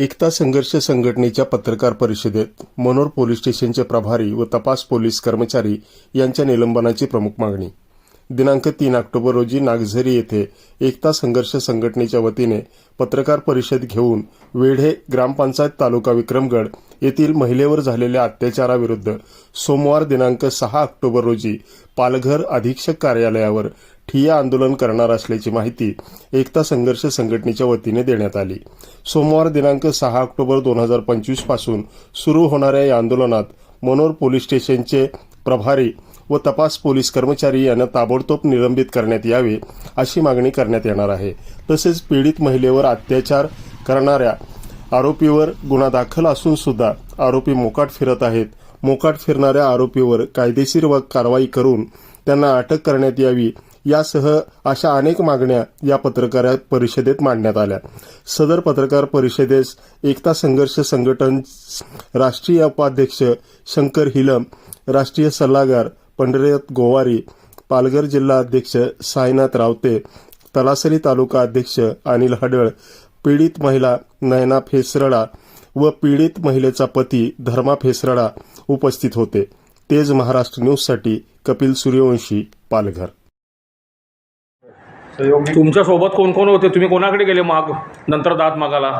एकता संघर्ष संघटनेच्या पत्रकार परिषदेत मनोर पोलीस स्टेशनचे प्रभारी व तपास पोलीस कर्मचारी यांच्या निलंबनाची प्रमुख मागणी. दिनांक तीन ऑक्टोबर रोजी नागझरी येथे एकता संघर्ष संघटनेच्या वतीने पत्रकार परिषद घेऊन वेढे ग्रामपंचायत तालुका विक्रमगड येथील महिलेवर झालेल्या अत्याचाराविरुद्ध सोमवार दिनांक सहा ऑक्टोबर रोजी पालघर अधीक्षक कार्यालयावर ठिय्या आंदोलन करणार असल्याची माहिती एकता संघर्ष संघटनेच्या वतीने देण्यात आली. सोमवार दिनांक सहा ऑक्टोबर दोन हजार पंचवीसपासून सुरू होणाऱ्या या आंदोलनात मनोर पोलीस स्टेशनचे प्रभारी व तपास पोलीस कर्मचारी यांना ताबडतोब निलंबित करण्यात यावे अशी मागणी करण्यात येणार आहे. तसेच पीडित महिलेवर अत्याचार करणाऱ्या आरोपीवर गुन्हा दाखल असून सुद्धा आरोपी मोकाट फिरत आहेत. मोकाट फिरणाऱ्या आरोपीवर कायदेशीर व कारवाई करून त्यांना अटक करण्यात यावी यासह अशा अनेक मागण्या या पत्रकार परिषदेत मांडण्यात आल्या. सदर पत्रकार परिषदेस एकता संघर्ष संघटन राष्ट्रीय उपाध्यक्ष शंकर हिलम राष्ट्रीय सल्लागार पंढरीनाथ गोवारी पालघर जिल्हा अध्यक्ष साईनाथ रावते तलासरी तालुका अध्यक्ष अनिल हडळ पीडित महिला नयना फेसरडा व पीडित महिलेचा पती धर्मा फेसरडा उपस्थित होते. तेज महाराष्ट्र न्यूजसाठी कपिल सूर्यवंशी पालघर. तुमच्यासोबत कोण कोण होते? तुम्ही कोणाकडे गेले माग? नंतर दात मागाला.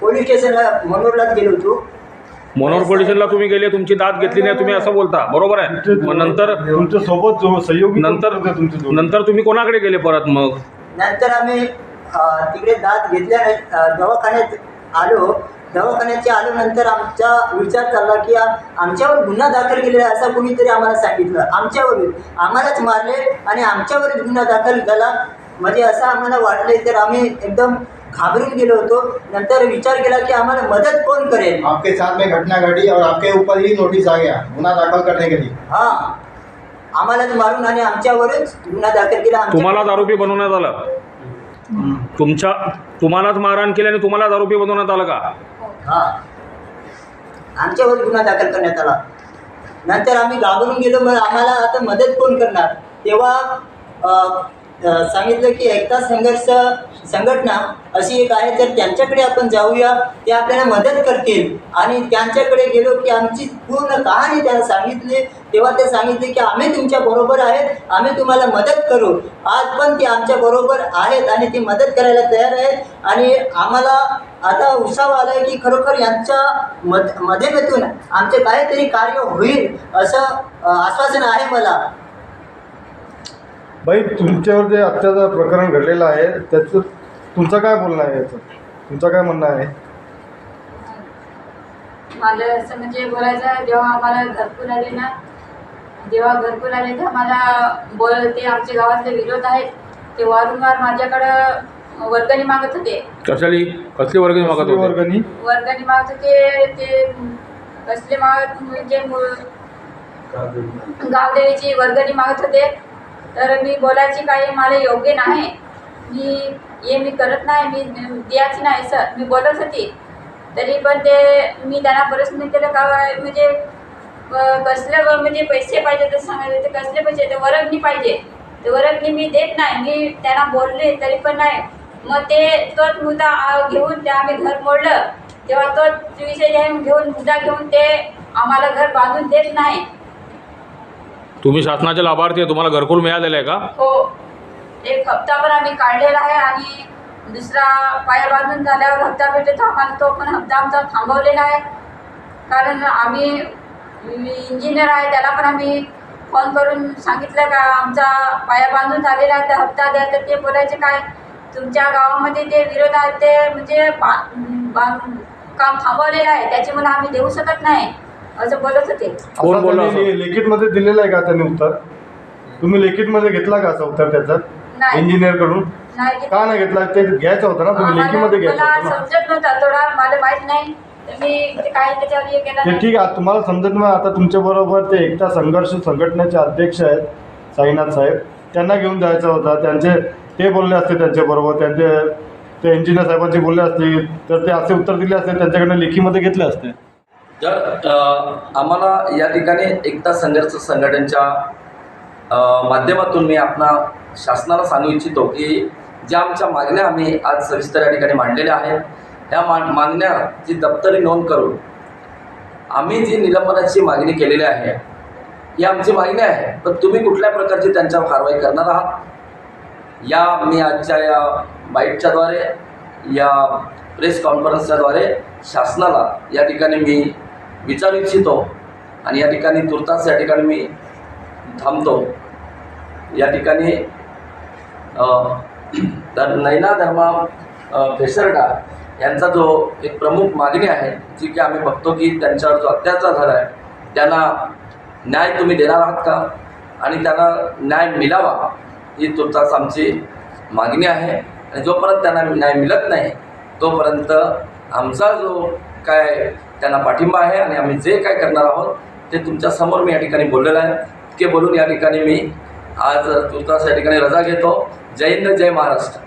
पोलीस स्टेशनला मनोरलाच गेलो होतो. मनोहर पोलिसांना तुम्ही गेले तुमची दात घेतली नाही तुम्ही असं बोलता. बरोबर आहे. मग नंतर तुमच्यासोबत जो सहयोगी नंतर? नंतर तुम्ही कोणाकडे गेले परत मग? नंतर आम्ही तिकडे दात घेतल्या दवाखान्यात आलो. दवाखान्याचे आलो नंतर आमचा विचार चालला की आमच्यावर गुन्हा दाखल केलेला आहे असं कोणीतरी आम्हाला सांगितलं. आमच्यावर आम्हालाच मारले आणि आमच्यावरच गुन्हा दाखल झाला. म्हणजे असं आम्हाला वाटले तर आम्ही एकदम घाबरून गेलो होतो. नंतर विचार केला की आम्हाला मदत कोण करेल? आपके साथ में घटना घटी और आपके ऊपर ही नोटिस आ गया. गुना दाखिल करने के लिए. हा. आम्हालाच मारून आणि आमच्यावरच गुन्हा दाखल केला. तुम्हालाच आरोपी बनवण्यात आलं. तुमच्या तुम्हालाच मारहाण केली आणि तुम्हालाच आरोपी बनवण्यात आलं का? हा. आमच्यावर गुन्हा दाखल करण्यात आला. नंतर आम्ही घाबरून गेलो मग आम्हाला आता मदत कोण करणार? तेव्हा सांगितलं की एकता संघर्ष संघटना अशी एक आहे तर त्यांच्याकडे आपण जाऊया ते आपल्याला मदत करतील. आणि त्यांच्याकडे गेलो की आमची पूर्ण कहाणी त्यांना सांगितली. तेव्हा ते सांगितले की आम्ही तुमच्या बरोबर आहेत आम्ही तुम्हाला मदत करू. आज पण ते आमच्या बरोबर आहेत आणि ती मदत करायला तयार आहेत. आणि आम्हाला आता उत्साह आलाय की खरोखर यांच्या मध मध्यमेतून आमचे काहीतरी कार्य होईल असं आश्वासन आहे मला. बाई तुमच्यावर जे अत्याचार प्रकरण घडलेलं आहे त्याचं तुमचं काय बोलणं आहे याचं? तुमचं काय म्हणणं आहे? मला असं म्हणजे बोलायचं आहे, जेव्हा आम्हाला घरकुल आले ना जेव्हा घरकुल आले तर मला बोल ते आमच्या गावातले विरोध आहेत ते वारंवार माझ्याकडं वर्गणी मागत होते. कशाली? कसली वर्गणी मागत होते? वर्गणी? वर्गणी मागत होते ते कसले मागत म्हणजे मु- गावदेवीची वर्गणी मागत होते. तर मी बोलायची काही मला योग्य नाही. मी हे मी करत नाही मी द्यायची नाही सर. मी बोलत होती. तरी पण ते मी त्यांना प्रश्न केलं का म्हणजे कसलं कसले म्हणजे पैसे पाहिजे तर सांगायचे ते कसले पैसे? ते वरगणी पाहिजे. ते वरगणी मी देत नाही. मी त्यांना बोलले तरी पण नाही. मग ते तोच मुद्दा घेऊन ते आम्ही घर मोडलं. तेव्हा तोच विषय घेऊन मुद्दा घेऊन ते आम्हाला घर बांधून देत नाही. तुम्ही शासनाचे लाभार्थी आहे तुम्हाला घरकुल मिळालेलं आहे का? हो. एक हप्ता पण आम्ही काढलेला आहे आणि दुसरा पाया बांधून झाल्यावर हप्ता भेटतो आम्हाला तो पण हप्ता आमचा थांबवलेला आहे. कारण आम्ही इंजिनियर आहे त्याला पण आम्ही फोन करून सांगितलं का आमचा पाया बांधून झालेला आहे तर हप्ता द्या. तर ते बोलायचे काय तुमच्या गावामध्ये ते विरोध आहेत ते म्हणजे बा बां- काम थांबवलेलं आहे त्याच्यामुळे आम्ही देऊ शकत नाही. असं बोलत होते. कोण बोललं? लिखितमध्ये दिलेलं आहे का त्यांनी उत्तर? तुम्ही लिखितमध्ये घेतला का असं उत्तर त्याचं? नाही. इंजिनियरकडून? नाही का नाही घेतला? ते घ्यायचं होतं ना तुम्ही लेखीमध्ये आम्हाला- घ्यायचं मला होतं ना. समजत नव्हता थोडा मला माहीत नाही. तर मी ते काही त्याच्यावर हे केलं ते नाही. ठीक आहे तुम्हाला समजत नाही आता तुमच्याबरोबर ते एकता संघर्ष संघटनेचे अध्यक्ष आहेत साईनाथ साहेब. त्यांना घेऊन जायचं होता. त्यांचे ते बोलले असते त्यांच्याबरोबर त्यांचे ते इंजिनियर साहेबांचे बोलले असते. तर ते असे उत्तर दिले असते त्यांच्याकडनं लेखीमध्ये घेतले असते. तर आम्हाला या ठिकाणी एकता संघर्ष संघटनेच्या माध्यमातून मी आपणा शासनाला सांगू इच्छितो की ज्या आमच्या मागण्या आम्ही आज सविस्तर या ठिकाणी मांडलेल्या आहेत त्या मा मागण्याची दप्तरी नोंद करून आम्ही जी निलंबनाची मागणी केलेली आहे ही आमची मागणी आहे पण तुम्ही कुठल्या प्रकारची त्यांच्यावर कारवाई करणार आहात? या मी आजच्या या बाईटच्याद्वारे या प्रेस कॉन्फरन्सच्याद्वारे शासनाला या ठिकाणी मी विचारू इच्छितो आणि या ठिकाणी तुर्तास या ठिकाणी मी थांबतो. या ठिकाणी अ, तर नैना धर्मा अ, फेसरडा यांचा जो एक प्रमुख मागणी आहे जी की आम्ही बघतो की त्यांच्यावर जो अत्याचार झाला आहे त्यांना न्याय तुम्ही देणार आहात का? आणि त्यांना न्याय मिळावा ही तुर्तास आमची मागणी आहे. आणि जोपर्यंत त्यांना न्याय मिळत नाही तोपर्यंत आमचा जो काय त्यांना पाठिंबा आहे आणि आम्ही जे काय करणार आहोत ते तुमच्यासमोर मी या ठिकाणी बोललेलं आहे. इतके बोलून या ठिकाणी मी आज तुर्तास या ठिकाणी रजा घेतो. जय हिंद जय महाराष्ट्र.